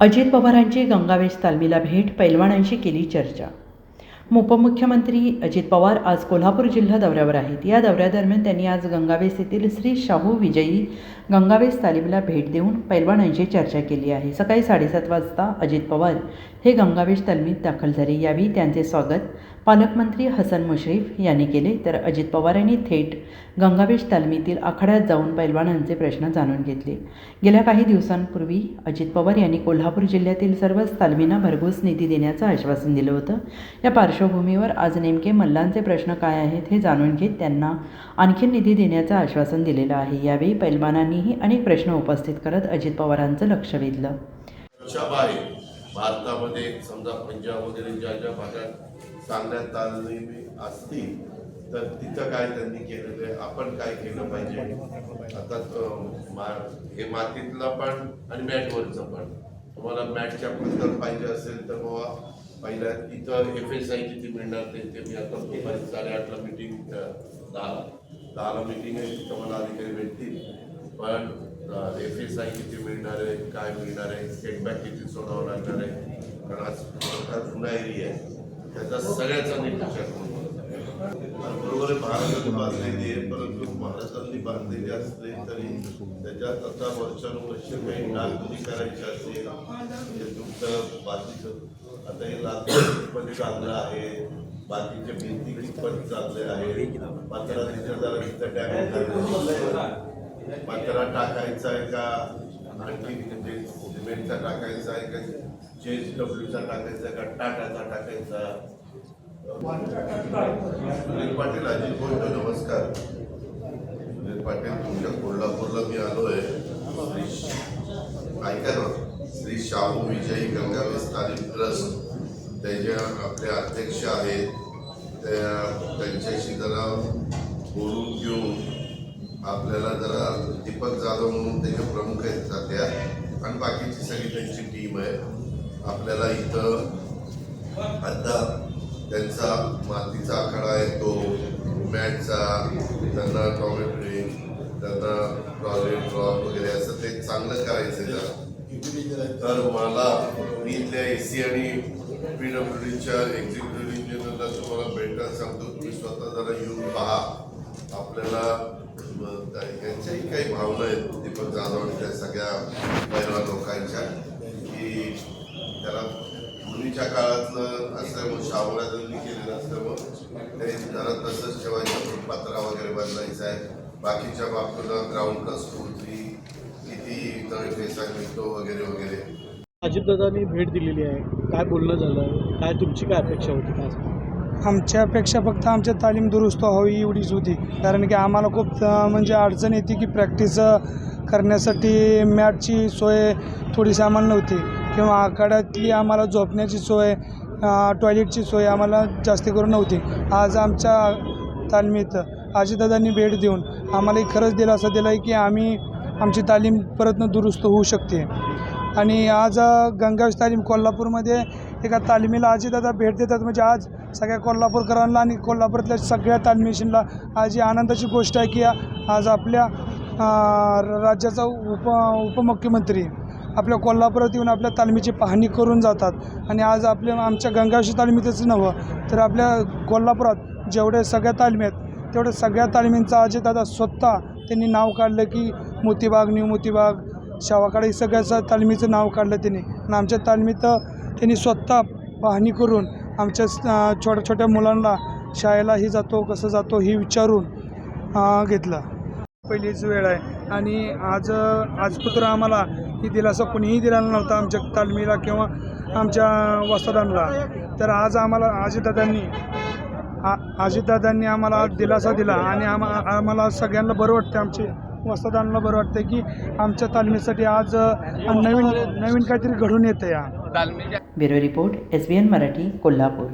अजित पवारांची गंगावेश तालमीला भेट पैलवानांशी केली चर्चा. उपमुख्यमंत्री अजित पवार आज कोल्हापूर जिल्हा दौऱ्यावर आहेत. या दौऱ्यादरम्यान त्यांनी आज गंगावेस येथील श्री शाहू विजयी गंगावेस तालीमला भेट देऊन पैलवानांशी चर्चा केली आहे. सकाळी साडेसात वाजता अजित पवार हे गंगावेश तालमीत दाखल झाले. यावेळी त्यांचे स्वागत पालकमंत्री हसन मुश्रीफ यांनी केले तर अजित पवार यांनी थेट गंगावेश तालमीतील आखाड्यात जाऊन पैलवानांचे प्रश्न जाणून घेतले. गेल्या काही दिवसांपूर्वी अजित पवार यांनी कोल्हापूर जिल्ह्यातील सर्वच तालमींना भरघोस निधी देण्याचं आश्वासन दिलं होतं. या पार्श्वभूमीवर आज नेमके मल्लांचे प्रश्न काय आहेत हे जाणून घेत त्यांना आणखी निधी देण्याचं आश्वासन दिलेलं आहे. यावेळी पैलवानांनीही अनेक प्रश्न उपस्थित करत अजित पवारांचं लक्ष वेधलं. भारतामध्ये समजा पंजाब वगैरे ज्या ज्या भागात चांगल्या तालमी असतील तर तिथं काय त्यांनी केलेलं आहे? आपण काय केलं पाहिजे? आता हे मातीतलं पण आणि मॅटवरचं पण. तुम्हाला मॅटच्या बद्दल पाहिजे असेल तर बाबा पहिल्या इथं एफ एस आय किती मिळणार ते ते मी आता दुपारी साडेआठला मिटिंग दहा दहाला. मिटिंग आहे तिथं मला अधिकारी भेटतील. पण एफ एस आय किती मिळणार आहे काय मिळणार आहे स्टेट बँक किती सोडावं लागणार आहे? कारण आज जुना एरिया आहे. त्याचा सगळ्याचा बरोबर आहे बांधलेली आहे परंतु महाराष्ट्रातली बांधलेली असले तरी त्याच्यात आता वर्षानुवर्ष काही डागडुजी करायची असेल ते तुमचं बाकीचं आता हे लातूर पण चांगलं आहे बाकीच्या भिंती कितपत चालले आहे मात्र तिथे जरा तिथं डॅमेज पत्रा टाकायचा आहे का? आणखी म्हणजे सिमेंटचा टाकायचा आहे का? जे डब्ल्यूचा टाकायचा का टाटाचा टाकायचा? सुनील पाटील अजित बोलतो नमस्कार. सुनील पाटील तुमच्या कोल्हापूरला मी आलोय. श्री ऐका ना श्री शाहू विजयी गंगावेस तालीम ट्रस्ट त्याच्या आपले अध्यक्ष आहेत त्या त्यांच्याशी जरा बोलून घेऊन आपल्याला जरा दीपक जाधव म्हणून त्याचे प्रमुख आहेत सध्या. आणि बाकीची सगळी त्यांची टीम आहे. आपल्याला इथं आता त्यांचा मातीचा आखाडा आहे तो मॅटचा त्यांना टॉमेट्री त्यांना टॉयलेट ड्रॉप वगैरे असं ते चांगलं करायचं आहे तर मला मी इथल्या ए सी आणि पी डब्ल्यू डीच्या एक्झिक्युटिव्ह इंजिनियरला तुम्हाला भेटायला सांगतो तुम्ही स्वतः जरा येऊन पहा. आपल्याला यांच्याही काही भावना आहेत दीपक जाधव आणि त्या सगळ्या पहिल्या लोकांच्या की त्याला पूर्वीच्या काळातलं असल्यामुळे शाहूराजांनी केलेलं असल्यामुळं ते जरा तसंच ठेवायचं पण पत्रा वगैरे बदलायचा आहे. बाकीच्या बाबतीला ग्राउंड किती तळे पैसा मिळतो वगैरे वगैरे. अजितदादांनी भेट दिलेली आहे. काय बोलणं झालं? काय तुमची काय अपेक्षा होती काय सांगा? आमच्या अपेक्षा फक्त आमच्या तालीम दुरुस्त व्हावी एवढीच होती. कारण की आम्हाला खूप म्हणजे अडचण येते की प्रॅक्टिस करण्यासाठी मॅटची सोय थोडीशी आम्हाला नव्हती किंवा आखाड्यातली आम्हाला झोपण्याची सोय टॉयलेटची सोय आम्हाला जास्त करून नव्हती. आज आमच्या तालमीत आजीदादांनी भेट देऊन आम्हालाही खरंच दिलासा दिला आहे की आम्ही आमची तालीम परतनं दुरुस्त होऊ शकते. आणि आज अ, तालीम कोल्हापूरमध्ये एका तालमीला आजीदादा भेट देतात. म्हणजे आज सगळ्या कोल्हापूरकरांना आणि कोल्हापूरातल्या सगळ्या तालमीशींना आज ही आनंदाची गोष्ट आहे की आज आपल्या राज्याचा उप उपमुख्यमंत्री आपल्या कोल्हापुरात येऊन आपल्या तालमीची पाहणी करून जातात. आणि आज आपल्या आमच्या गंगाशी तालमीतच नव्हं तर आपल्या कोल्हापुरात जेवढे सगळ्या तालमी आहेत तेवढ्या सगळ्या तालमींचा अजितदादा स्वतः त्यांनी नाव काढलं की मोतीबाग न्यू मोतीबाग शावाकडे सगळ्याचं तालमीचं नाव काढलं त्यांनी. आणि आमच्या तालमीत त्यांनी स्वतः पाहणी करून आमच्या छोट्या छोट्या मुलांना शाळेलाही जातो कसं जातो हे विचारून घेतलं. पहिलीच वेळ आहे. आणि आज आज पुत्र आम्हाला ही दिलासा कोणीही दिलेला नव्हता आमच्या तालमीला किंवा आमच्या वस्तादांना तर आज आम्हाला आजीदादांनी आ अजितदादांनी आम्हाला आज दिलासा दिला आणि आम्हा आम्हाला सगळ्यांना बरं वाटतं आमचे वस्तादांना बरं वाटतं की आमच्या तालमीसाठी आज नवीन नवीन काहीतरी घडून येतं या bureau report S B N Marathi Kolhapur.